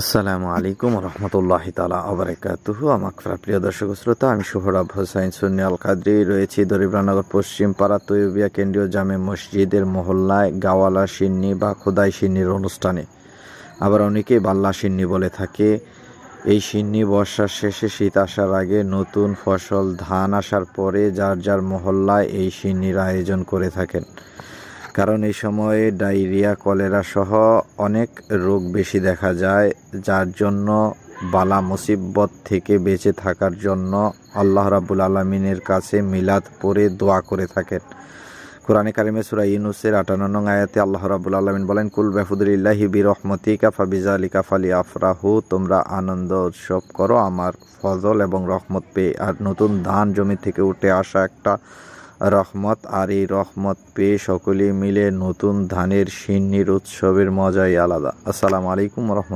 আসসালামু আলাইকুম রহমতুল্লাহ তালা আবরাকাতুহু আমার প্রিয় দর্শক শ্রোতা, আমি সোহরাব হোসাইন সুন্নি আল কাদরি রয়েছি দরিদ্রনগর পশ্চিম পাড়া তৈবিয়া কেন্দ্রীয় জামে মসজিদের মহল্লায় গাওয়ালা সিন্নি বা খোদাই সিন্নির অনুষ্ঠানে। আবার অনেকেই বাল্লা সিন্নি বলে থাকে। এই সিন্নি বর্ষার শেষে শীত আসার আগে নতুন ফসল, ধান আসার পরে যার যার মহল্লায় এই সিন্নির আয়োজন করে থাকেন। কারণ এই সময়ে ডায়রিয়া, কলেরা সহ অনেক রোগ বেশি দেখা যায়, যার জন্য বালা মুসিবত থেকে বেঁচে থাকার জন্য আল্লাহ রাবুল আলমিনের কাছে মিলাদ পরে দোয়া করে থাকেন। কোরআনে কারিমে সুরা ইউনুসের আটান্ন নং আয়াতে আল্লাহ রাবুল আলমিন বলেন, কুল বেফুদুল্লাহি বি রহমতি কাফা বিজালি কাফালি আফরাহু তোমরা আনন্দ উৎসব করো, আমার ফজল এবং রহমত পেয়ে। আর নতুন ধান জমি থেকে উঠে আসা একটা রহমত আর এই রহমত পেয়ে সকলে মিলে নতুন ধানের সিন্নির উৎসবের মজাই আলাদা। আসসালামু আলাইকুম রহমত